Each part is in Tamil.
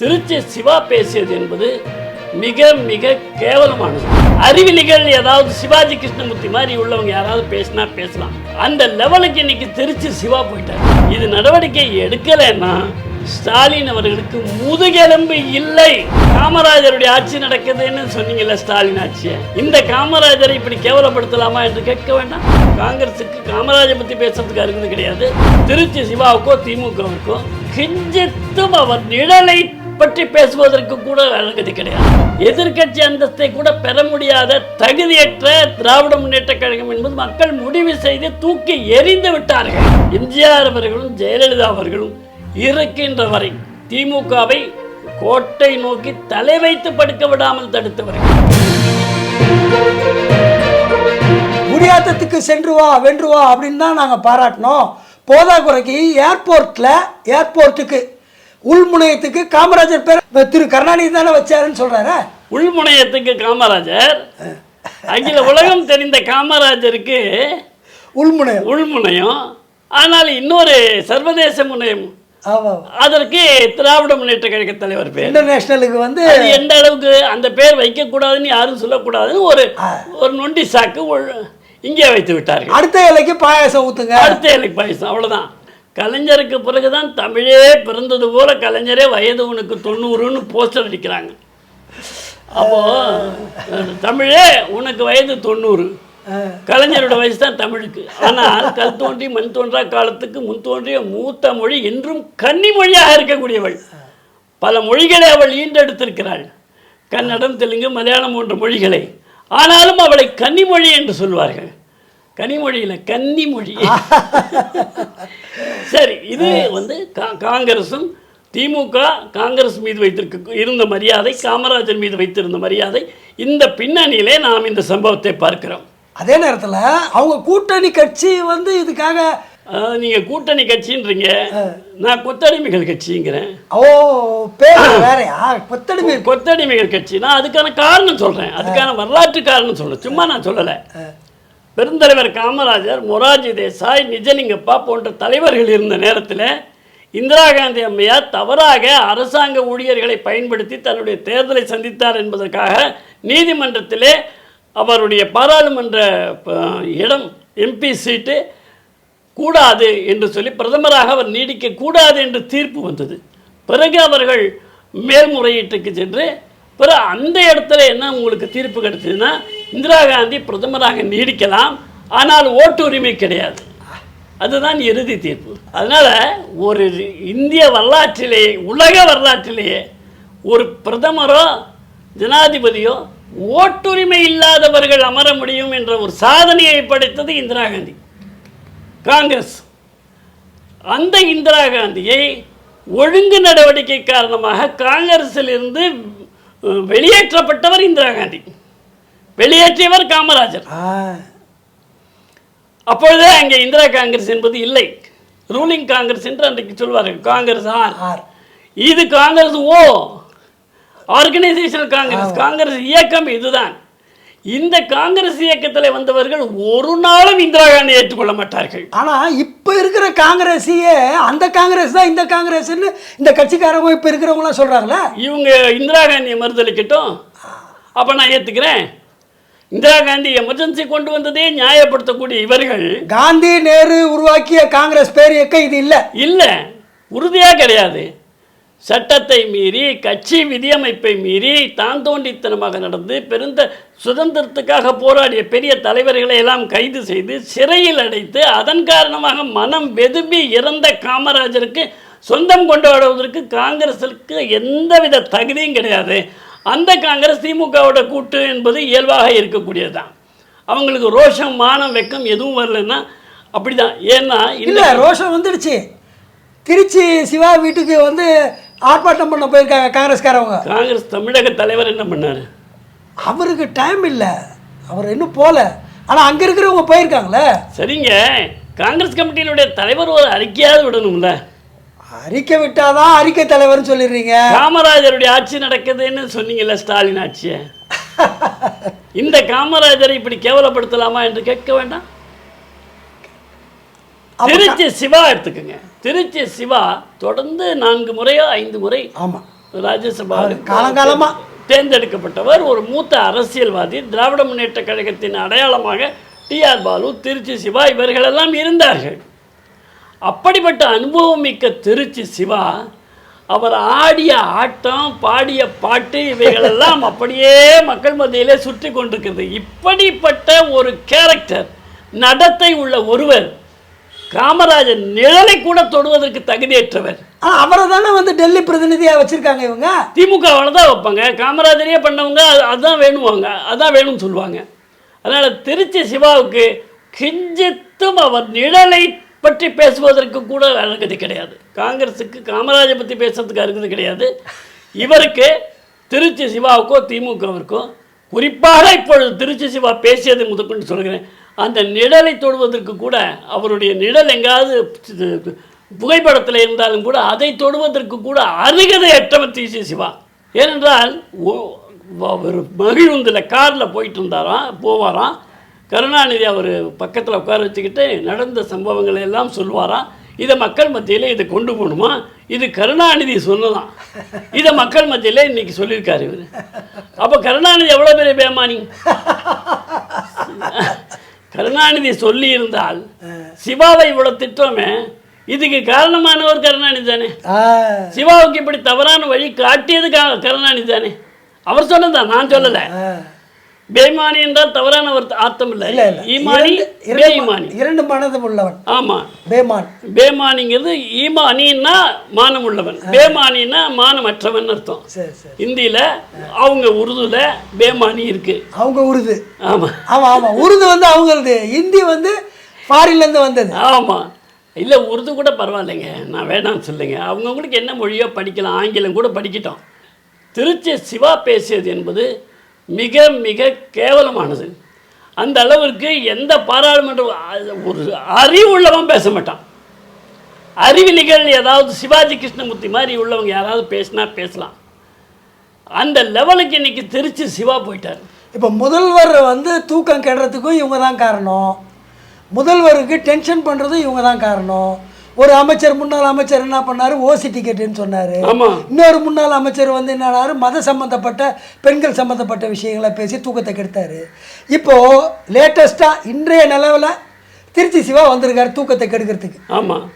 திருச்சி சிவா பேசியது என்பது மிக மிக கேவலமானது. அறிவிலிகள் ஏதாவது சிவாஜி கிருஷ்ணமூர்த்தி மாதிரி உள்ளவங்க யாராவது பேசினா பேசலாம். அந்த லெவலுக்கு இன்னைக்கு திருச்சி சிவா போயிட்டார். இது நடவடிக்கை எடுக்கலைன்னா ஸ்டாலின் அவர்களுக்கு முதுகெலும்பு இல்லை. காமராஜருடைய ஆட்சி நடக்குதுன்னு சொன்னீங்கல்ல ஸ்டாலின் ஆட்சியை. இந்த காமராஜரை இப்படி கேவலப்படுத்தலாமா என்று கேட்க வேண்டாம். காங்கிரஸுக்கு காமராஜர் பற்றி பேசுறதுக்கு அருகது கிடையாது. திருச்சி சிவாவுக்கோ திமுகவுக்கோ கிஞ்சித்தும் அவர் நிழலை பற்றி பேசுவதற்கு கூட அனுமதி கிடையாது. எதிர்க்கட்சி அந்தஸ்தை கூட பெற முடியாத தகுதியற்ற திராவிட முன்னேற்ற கழகம் என்பது மக்கள் முடிவு செய்து தூக்கி எறிந்து விட்டார்கள். எம்ஜிஆர் அவர்களும் ஜெயலலிதா அவர்களும் இருக்கின்ற வரை திமுகவை கோட்டை நோக்கி தலை வைத்து படுக்க விடாமல் தடுத்தவர்கள் குடியாத்தத்துக்கு சென்று வா வென்று வா அப்படின்னு தான் நாங்கள் பாராட்டினோம். போதாக்குறைக்கு ஏர்போர்ட்டில் ஏர்போர்ட்டுக்கு உள்முனையத்துக்கு காமராஜர் பேர் திரு கருணாநிதி தானே வச்சாருன்னு சொல்கிறாரு உள்முனையத்துக்கு காமராஜர். அகில உலகம் தெரிந்த காமராஜருக்கு உள்முனையம். உள்முனையம். ஆனால் இன்னொரு சர்வதேச முனையம். அதற்கு திராவிட முன்னேற்ற கழக தலைவர் பேர். இன்டர்நேஷ்னலுக்கு வந்து எந்த அளவுக்கு அந்த பேர் வைக்கக்கூடாதுன்னு யாரும் சொல்லக்கூடாதுன்னு ஒரு ஒரு நொண்டி சாக்கு இங்கே வைத்து விட்டார்கள். அடுத்த இலைக்கு பாயாசம் ஊற்றுங்க அடுத்த இலைக்கு பாயசம் அவ்வளவுதான். கலைஞருக்கு பிறகுதான் தமிழே பிறந்தது போல கலைஞரே வயது உனக்கு தொண்ணூறுன்னு போஸ்டர் அடிக்கிறாங்க. அப்போ அஹ், தமிழே உனக்கு வயது தொண்ணூறு. கலைஞரோட வயசு தான் தமிழுக்கு. ஆனால் கல் தோன்றி மண் தோன்றா காலத்துக்கு முன் தோன்றிய மூத்த மொழி என்றும் கன்னி மொழியாக இருக்கக்கூடியவள். பல மொழிகளை அவள் ஈண்டெடுத்திருக்கிறாள் கன்னடம் தெலுங்கு மலையாளம் போன்ற மொழிகளை. ஆனாலும் அவளை கன்னிமொழி என்று சொல்வார்கள். கனிமொழியில் கன்னிமொழி. சரி இது வந்து கா- காங்கிரசும் திமுக காங்கிரஸ் மீது வைத்திருக்க இருந்த மரியாதை காமராஜர் மீது வைத்திருந்த மரியாதை இந்த பின்னணியிலே நாம் இந்த சம்பவத்தை பார்க்கிறோம். அதே நேரத்தில் அவங்க கூட்டணி கட்சி வந்து இதுக்காக நீங்கள் கூட்டணி கட்சின்றீங்க. நான் கொத்தடிமைகள் கட்சிங்கிறேன். ஓ பேர் வேறையா? கொத்தடிமை. கொத்தடிமைகள் கட்சி. நான் அதுக்கான காரணம் சொல்கிறேன் அதுக்கான வரலாற்று காரணம் சொல்கிறேன் சும்மா நான் சொல்லலை. பெருந்தலைவர் காமராஜர் மொராஜி தேசாய் நிஜலிங்கப்பா போன்ற தலைவர்கள் இருந்த நேரத்தில் இந்திரா காந்தி அம்மையார் தவறாக அரசாங்க ஊழியர்களை பயன்படுத்தி தன்னுடைய தேர்தலை சந்தித்தார் என்பதற்காக நீதிமன்றத்திலே அவருடைய பாராளுமன்ற ப- இடம் எம்பி சீட்டு கூடாது என்று சொல்லி பிரதமராக அவர் நீடிக்க கூடாது என்று தீர்ப்பு வந்தது. பிறகு அவர்கள் மேல்முறையீட்டுக்கு சென்று பிறகு அந்த இடத்துல என்ன உங்களுக்கு தீர்ப்பு கிடைச்சதுன்னா இந்திரா காந்தி பிரதமராக நீடிக்கலாம் ஆனால் ஓட்டுரிமை கிடையாது. அதுதான் இறுதி தீர்ப்பு. அதனால் ஒரு இந்திய வரலாற்றிலே உலக வரலாற்றிலேயே ஒரு பிரதமரோ ஜனாதிபதியோ ஓட்டுரிமை இல்லாதவர்கள் அமர முடியும் என்ற ஒரு சாதனையை படைத்தது இந்திரா காந்தி காங்கிரஸ். அந்த இந்திரா காந்தியை ஒழுங்கு நடவடிக்கை காரணமாக காங்கிரஸிலிருந்து இருந்து வெளியேற்றப்பட்டவர் இந்திரா காந்தி வெளியேற்றியவர் காமராஜர். அப்பொழுதே அங்கே இந்திரா காங்கிரஸ் என்பது இல்லை. ரூலிங் காங்கிரஸ் என்று அன்றைக்கு சொல்வார்கள். காங்கிரஸ் ஆர். ஆர். இது காங்கிரஸ் ஓ. ஆர்கனைசேஷனல் காங்கிரஸ். காங்கிரஸ் இயக்கம் இதுதான். இந்த காங்கிரஸ் இயக்கத்தில் வந்தவர்கள் ஒரு நாளும் இந்திரா காந்தி ஏற்றுக்கொள்ள மாட்டார்கள். ஆனா இப்ப இருக்கிற காங்கிரஸையே அந்த காங்கிரஸ் தான் இந்த காங்கிரஸ்னு இந்த கட்சிக்காரங்க இப்ப இருக்கிறவங்களாம் சொல்றாங்களே. இவங்க இந்திரா காந்தியை மறுதளிக்கட்டும் அப்போ நான் ஏற்றுக்கிறேன் இந்திரா காந்தி எமர்ஜென்சி கொண்டு வந்ததே நியாயப்படுத்தக்கூடிய இவர்கள். காந்தி நேரு உருவாக்கிய காங்கிரஸ் பேர் இயக்கம் இது இல்ல. இல்லை உறுதியாக கிடையாது. சட்டத்தை மீறி கட்சி விதியமைப்பை மீறி தான் தோண்டித்தனமாக நடந்து பெருந்த சுதந்திரத்துக்காக போராடிய பெரிய தலைவர்களை எல்லாம் கைது செய்து சிறையில் அடைத்து அதன் காரணமாக மனம் வெதும்பி இறந்த காமராஜருக்கு சொந்தம் கொண்டாடுவதற்கு காங்கிரஸுக்கு எந்தவித தகுதியும் கிடையாது. அந்த காங்கிரஸ் திமுகவோட கூட்டு என்பது இயல்பாக இருக்கக்கூடியது தான் அவங்களுக்கு ரோஷம் மானம் வெக்கம் எதுவும் வரலன்னா அப்படிதான். ஏன்னா இல்ல ரோஷம் வந்துடுச்சு. திருச்சி சிவா வீட்டுக்கு வந்து ஆர்ப்பாட்டம் பண்ண போயிருக்காங்க காங்கிரஸ்காரவங்க. காங்கிரஸ் தமிழக தலைவர் என்ன பண்ணாரு? அவருக்கு டைம் இல்லை. அவர் இன்னும் போல. ஆனா அங்க இருக்கிறவங்க போயிருக்காங்களே. சரிங்க. காங்கிரஸ் கமிட்டியினுடைய தலைவர் ஒரு அறிக்கையாவது விடணும்ல? அறிக்கை விட்டாதான் அறிக்கை தலைவர்னு சொல்லிடுறீங்க. காமராஜருடைய ஆட்சி நடக்குதுன்னு சொன்னீங்கல்ல ஸ்டாலின் ஆட்சியை? இந்த காமராஜரை இப்படி கேவலப்படுத்தலாமா என்று கேட்க வேண்டாம்? திருச்சி சிவா எடுத்துக்கோங்க. திருச்சி சிவா தொடர்ந்து நான்கு முறையோ ஐந்து முறை ஆமா. ராஜ்யசபா காலங்காலமா? தேர்ந்தெடுக்கப்பட்டவர். ஒரு மூத்த அரசியல்வாதி திராவிட முன்னேற்ற கழகத்தின் அடையாளமாக டிஆர் பாலு திருச்சி சிவா இவர்களெல்லாம் இருந்தார்கள். அப்படிப்பட்ட அனுபவமிக்க திருச்சி சிவா அவர் ஆடிய ஆட்டம் பாடிய பாட்டு இவைகளெல்லாம் அப்படியே மக்கள் மத்தியிலே சுற்றி கொண்டிருக்கிறது. இப்படிப்பட்ட ஒரு கேரக்டர் நடத்தை உள்ள ஒருவர் காமராஜர் நிழலை கூட தொடுவதற்கு தகுதியற்றவர். அவரை தானே வந்து டெல்லி பிரதிநிதியா வச்சிருக்காங்க இவங்க? திமுகவில் தான் வைப்பாங்க. காமராஜரே பண்ணவங்க அது- அதுதான் வேணுவாங்க. அதான் வேணும்னு சொல்லுவாங்க. அதனால் திருச்சி சிவாவுக்கு கிஞ்சித்தும் அவர் நிழலை பற்றி பேசுவதற்கு கூட அருகதி கிடையாது. காங்கிரஸுக்கு காமராஜை பற்றி பேசுறதுக்கு அருகது கிடையாது. இவருக்கு திருச்சி சிவாவுக்கோ திமுகவிற்கோ குறிப்பாக இப்பொழுது திருச்சி சிவா பேசியதை முதற்கொண்டு சொல்கிறேன். அந்த நிழலை தொடுவதற்கு கூட அவருடைய நிழல் எங்காவது புகைப்படத்தில் இருந்தாலும் கூட அதை தொடுவதற்கு கூட அருகதை அற்றவர் திருச்சி சிவா. ஏனென்றால் ஒரு மகிழுந்தில் காரில் போயிட்டு இருந்தாராம் போவாராம். கருணாநிதி அவர் பக்கத்தில் உட்கார வச்சுக்கிட்டு நடந்த சம்பவங்களை எல்லாம் சொல்லுவாராம். இதை மக்கள் மத்தியில் இதை கொண்டு போகணுமா? இது கருணாநிதி சொன்னதான். இதை மக்கள் மத்தியில் இன்னைக்கு சொல்லியிருக்காரு இவர். அப்போ கருணாநிதி எவ்வளோ பெரிய பேமானி? கருணாநிதி சொல்லி இருந்தால் சிவாவை இவ்வளவு திட்டமே? இதுக்கு காரணமானவர் கருணாநிதி தானே? சிவாவுக்கு இப்படி தவறான வழி காட்டியது கருணாநிதி தானே? அவர் சொன்னதான் நான் சொல்லலை. பேமானி என்றால் தவறான அர்த்தம் இல்ல. இல்லை ஈமானி பேமானி இரண்டு மனதும் உள்ளவன். ஆமா. பேமான் பேமானிங்கிறது ஈமானின்னா மானம் உள்ளவன். பேமானின்னா மானமற்றவன் அர்த்தம். சரி சரி. இந்தியில அவங்க உருதுல பேமானி இருக்கு. அவங்க உருது. ஆமா. ஆமா ஆமா. உருது வந்து அவங்களது. இந்தி வந்து ஃபாரின்ல இருந்து வந்தது. ஆமா. இல்ல உருது கூட பரவாயில்லைங்க. நான் வேணாம்னு சொல்லுங்க. அவங்கவுங்களுக்கு என்ன மொழியோ படிக்கலாம். ஆங்கிலம் கூட படிக்கட்டும். திருச்சி சிவா பேசியது என்பது மிக மிக கேவலமானது. அந்த அளவிற்கு எந்த பாராளுமன்ற ஒரு ஒரு அறிவுள்ளவன் பேச மாட்டான். அறிவிலிகள் ஏதாவது சிவாஜி கிருஷ்ணமூர்த்தி மாதிரி உள்ளவங்க யாராவது பேசினா பேசலாம். அந்த லெவலுக்கு இன்னைக்கு திருச்சி சிவா போயிட்டார். இப்போ முதல்வர் வந்து தூக்கம் கெடுறதுக்கும் இவங்க தான் காரணம். முதல்வருக்கு டென்ஷன் பண்ணுறதும் இவங்க தான் காரணம். ஒரு அமைச்சர் முன்னாள் அமைச்சர் என்ன பண்ணாரு? ஓசி டிக்கெட்டுன்னு சொன்னார். இன்னொரு முன்னாள் அமைச்சர் வந்து என்னன்னாரு மத சம்பந்தப்பட்ட பெண்கள் சம்பந்தப்பட்ட விஷயங்களை பேசி தூக்கத்தை கெடுத்தாரு. இப்போது லேட்டஸ்ட்டாக இன்றைய நிலவில் திருச்சி சிவா வந்திருக்காரு தூக்கத்தை கெடுக்கிறதுக்கு. ஆமாம்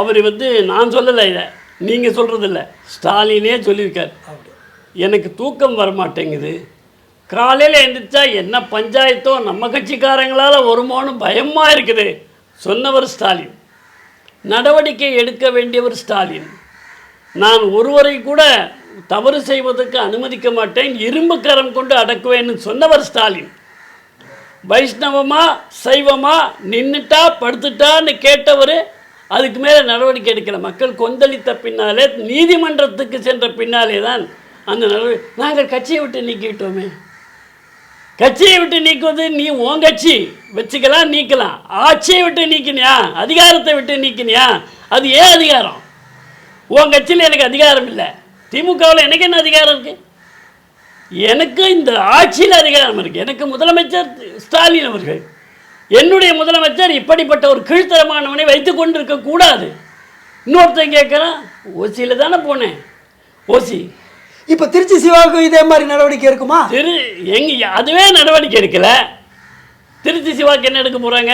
அவர் வந்து நான் சொல்லலை இதை. நீங்கள் சொல்கிறதில்ல ஸ்டாலினே சொல்லியிருக்கார். எனக்கு தூக்கம் வர மாட்டேங்குது காலையில் எழுந்திரிச்சா என்ன பஞ்சாயத்தோ நம்ம கட்சிக்காரங்களால் வருமோன்னு பயமாக இருக்குது சொன்னவர் ஸ்டாலின். நடவடிக்கை எடுக்க வேண்டியவர் ஸ்டாலின். நான் ஒருவரை கூட தவறு செய்வதற்கு அனுமதிக்க மாட்டேன். இரும்பு கரம் கொண்டு அடக்குவேன்னு சொன்னவர் ஸ்டாலின். வைஷ்ணவமா சைவமா நின்றுட்டா படுத்துட்டான்னு கேட்டவர் அதுக்கு மேலே நடவடிக்கை எடுக்கல. மக்கள் கொந்தளித்த பின்னாலே நீதிமன்றத்துக்கு சென்ற பின்னாலே தான் அந்த நடவடிக்கை நாங்கள் கட்சியை விட்டு நீக்கிவிட்டோமே கட்சியை விட்டு நீக்குவது நீ உன் கட்சி. வச்சுக்கலாம் நீக்கலாம். ஆட்சியை விட்டு நீக்கினியா? அதிகாரத்தை விட்டு நீக்கினியா? அது ஏன் அதிகாரம்? உன் கட்சியில் எனக்கு அதிகாரம் இல்லை. திமுகவில் எனக்கு என்ன அதிகாரம் இருக்குது எனக்கு இந்த ஆட்சியில் அதிகாரம் இருக்கு. எனக்கு முதலமைச்சர் ஸ்டாலின் அவர்கள். என்னுடைய முதலமைச்சர் இப்படிப்பட்ட ஒரு கீழ்த்தரமானவனை வைத்து கொண்டிருக்க கூடாது. இன்னொருத்தன் கேட்குறான் ஓசியில் தானே போனேன். ஓசி இப்போ திருச்சி சிவாவுக்கு இதே மாதிரி நடவடிக்கை இருக்குமா? திரு எங்க அதுவே நடவடிக்கை எடுக்கல. திருச்சி சிவாக்கு என்ன எடுக்க போகிறாங்க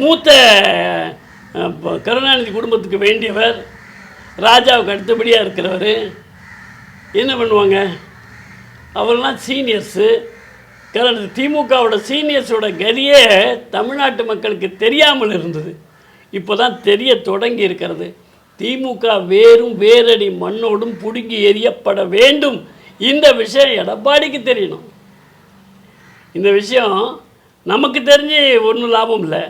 மூத்த கருணாநிதி குடும்பத்துக்கு வேண்டியவர் ராஜாவுக்கு அடுத்தபடியாக இருக்கிறவர் என்ன பண்ணுவாங்க? அவரெல்லாம் சீனியர்ஸு. கருணாநிதி திமுகவோட சீனியர்ஸோட கதியே தமிழ்நாட்டு மக்களுக்கு தெரியாமல் இருந்தது. இப்போ தான் தெரிய தொடங்கி இருக்கிறது. திமுக வேரும் வேரடி மண்ணோடும் புடுங்கி எறியப்பட வேண்டும். இந்த விஷயம் எடப்பாடிக்கு தெரியணும். இந்த விஷயம் நமக்கு தெரிஞ்சு ஒன்றும் லாபம் இல்லை.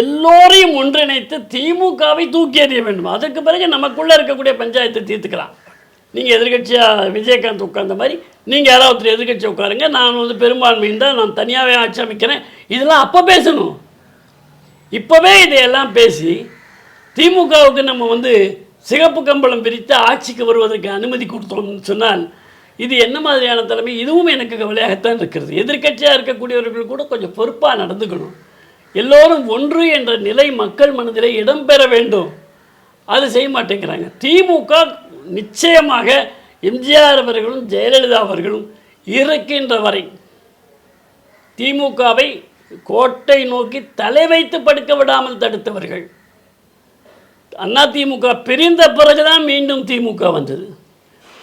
எல்லோரையும் ஒன்றிணைத்து திமுகவை தூக்கி எறிய வேண்டும். அதற்கு பிறகு நமக்குள்ளே இருக்கக்கூடிய பஞ்சாயத்தை தீர்த்துக்கலாம். நீங்கள் எதிர்கட்சியாக விஜயகாந்த் உட்கார்ந்த மாதிரி நீங்கள் யாராவது ஒருத்தர் எதிர்கட்சி உட்காருங்க. நான் வந்து பெரும்பான்மையின் தான் நான் தனியாகவே ஆட்சி அமைக்கிறேன். இதெல்லாம் அப்போ பேசணும். இப்போவே இதையெல்லாம் பேசி திமுகவுக்கு நம்ம வந்து சிகப்பு கம்பளம் பிரித்து ஆட்சிக்கு வருவதற்கு அனுமதி கொடுத்தோம்னு சொன்னால் இது என்ன மாதிரியான தலைமை? இதுவும் எனக்கு கவலையாகத்தான் இருக்கிறது. எதிர்க்கட்சியாக இருக்கக்கூடியவர்கள் கூட கொஞ்சம் பொறுப்பாக நடந்துக்கணும். எல்லோரும் ஒன்று என்ற நிலை மக்கள் மனதில் இடம்பெற வேண்டும். அது செய்ய மாட்டேங்கிறாங்க. திமுக நிச்சயமாக எம்ஜிஆர் அவர்களும் ஜெயலலிதா அவர்களும் இருக்கின்ற வரை திமுகவை கோட்டை நோக்கி தலை வைத்து படுக்க விடாமல் தடுத்தவர்கள். அண்ணா திமுக பிரிந்த பிறகுதான் மீண்டும் திமுக வந்தது.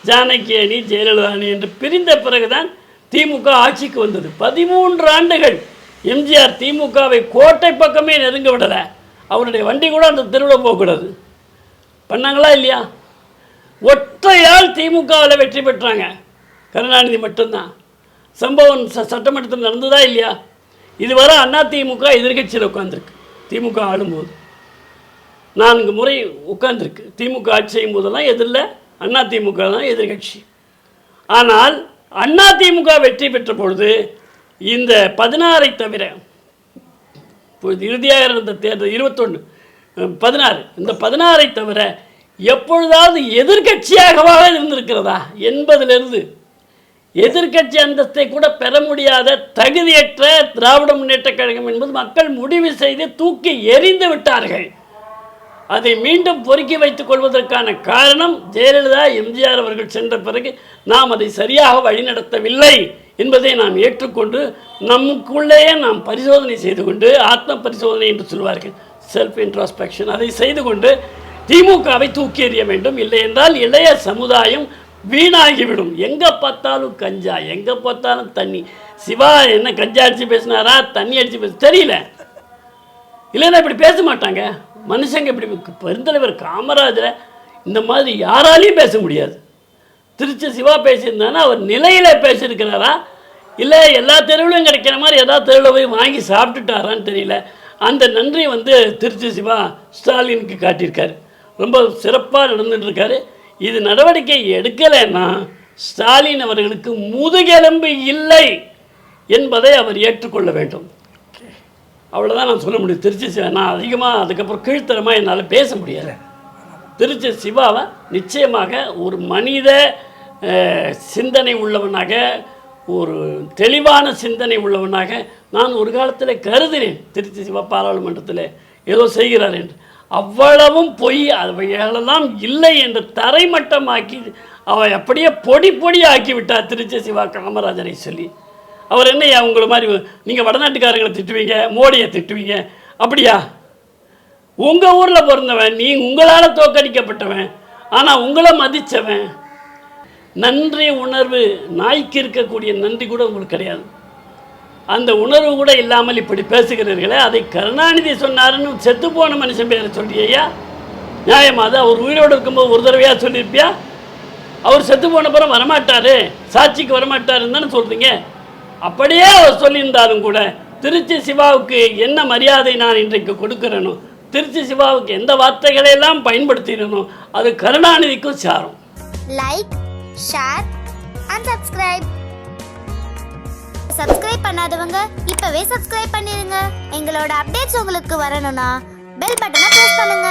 ஜானகி அணி ஜெயலலிதா அணி என்று பிரிந்த பிறகுதான் திமுக ஆட்சிக்கு வந்தது. பதிமூன்று ஆண்டுகள் எம்ஜிஆர் திமுகவை கோட்டை பக்கமே நெருங்க விடலை. அவருடைய வண்டி கூட அந்த தெருவில் போகக்கூடாது. பண்ணாங்களா இல்லையா? ஒற்றையால் திமுகவில் வெற்றி பெற்றாங்க. கருணாநிதி மட்டும்தான். சம்பவம் ச சட்டமன்றத்தில் நடந்ததா இல்லையா? இதுவரை அண்ணா திமுக எதிர்கட்சியில் உட்காந்துருக்கு திமுக ஆளும்போது. நான்கு முறை உட்கார்ந்துருக்கு. திமுக ஆட்சி செய்யும் போதெல்லாம் எதிரில் அண்ணா திமுக தான் எதிர்கட்சி. ஆனால் அண்ணா திமுக வெற்றி பெற்ற பொழுது இந்த பதினாறை தவிர இறுதியாக இருந்த தேர்தல் இருபத்தொன்று பதினாறு. இந்த பதினாறை தவிர எப்பொழுதாவது எதிர்கட்சியாகவாக இருந்திருக்கிறதா என்பதிலிருந்து எதிர்க்கட்சி அந்தஸ்தை கூட பெற முடியாத தகுதியற்ற திராவிட முன்னேற்றக் கழகம் என்பது மக்கள் முடிவு செய்து தூக்கி எறிந்து விட்டார்கள். அதை மீண்டும் பொறுக்கி வைத்துக் கொள்வதற்கான காரணம் ஜெயலலிதா எம்ஜிஆர் அவர்கள் சென்ற பிறகு நாம் அதை சரியாக வழிநடத்தவில்லை என்பதை நாம் ஏற்றுக்கொண்டு நமக்குள்ளேயே நாம் பரிசோதனை செய்து கொண்டு ஆத்ம பரிசோதனை என்று சொல்வார்கள். செல்ஃப் இன்ட்ராஸ்பெக்ஷன் அதை செய்து கொண்டு திமுகவை தூக்கி எறிய வேண்டும். இல்லை என்றால் இளைய சமுதாயம் வீணாகிவிடும். எங்கே பார்த்தாலும் கஞ்சா எங்கே பார்த்தாலும் தண்ணி. சிவா என்ன கஞ்சா அடித்து பேசினாரா? தண்ணி அடித்து பேச தெரியல. இல்லைன்னா இப்படி பேச மாட்டாங்க. மனுஷங்க இப்படி பெருந்தலைவர் காமராஜரை இந்த மாதிரி யாராலையும் பேச முடியாது. திருச்சி சிவா பேசியிருந்தானா அவர் நிலையில் பேசியிருக்கிறாரா? இல்லை எல்லா தெருவிலும் கிடைக்கிற மாதிரி ஏதாவது தெருவில் போய் வாங்கி சாப்பிட்டுட்டாரான்னு தெரியல. அந்த நன்றி வந்து திருச்சி சிவா ஸ்டாலினுக்கு காட்டியிருக்காரு. ரொம்ப சிறப்பாக நடந்துட்டுருக்காரு. இது நடவடிக்கை எடுக்கலைன்னா ஸ்டாலின் அவர்களுக்கு முதுகெலும்பு இல்லை என்பதை அவர் ஏற்றுக்கொள்ள வேண்டும். அவ்வளோதான் நான் சொல்ல முடியும். திருச்சி சிவா நான் அதிகமாக அதுக்கப்புறம் கீழ்த்தரமாக என்னால் பேச முடியாது திருச்சி சிவாவை நிச்சயமாக ஒரு மனித சிந்தனை உள்ளவனாக ஒரு தெளிவான சிந்தனை உள்ளவனாக நான் ஒரு காலத்தில் கருதினேன். திருச்சி சிவா பாராளுமன்றத்தில் ஏதோ செய்கிறார் என்று. அவ்வளவும் பொய் அவைகளெல்லாம் இல்லை என்று தரைமட்டமாக்கி அவள் அப்படியே பொடி பொடி ஆக்கிவிட்டார் திருச்சி சிவா காமராஜரை சொல்லி. அவர் என்னையா உங்களை மாதிரி நீங்கள் வடநாட்டுக்காரங்களை திட்டுவீங்க மோடியை திட்டுவீங்க? அப்படியா? உங்கள் ஊரில் பிறந்தவன் நீ உங்களால் தோக்கடிக்கப்பட்டவன் ஆனால் உங்களை மதித்தவன் நன்றி உணர்வு நாய்க்கு இருக்கக்கூடிய நன்றி கூட உங்களுக்கு கிடையாது. அந்த உணர்வு கூட இல்லாமல் இப்படி பேசுகிறீர்களே அதை கருணாநிதி சொன்னாருன்னு செத்து போன மனுஷன் பேரை சொல்றியா நியாயமா அது? அவர் உயிரோடு இருக்கும்போது ஒரு தடவையாக சொல்லியிருப்பியா? அவர் செத்து போன பிறகு வரமாட்டார் சாட்சிக்கு வரமாட்டாருன்னு தானே சொல்கிறீங்க அப்படியே அவர் சொல்லியிருந்தாலும் கூட திருச்சி சிவாவுக்கு என்ன மரியாதை நான் இன்றைக்கு கொடுக்கிறேனோ திருச்சி சிவாவுக்கு எந்த வார்த்தைகளை எல்லாம் பயன்படுத்தினோ அது கருணாநிதிக்கும் சாரும். Like share and subscribe subscribe பண்ணாதவங்க இப்பவே சப்ஸ்கிரைப் பண்ணிருங்க. எங்களோட அப்டேட்ஸ் உங்களுக்கு வரணும்னா பெல் பட்டனை பிரஸ் பண்ணுங்க.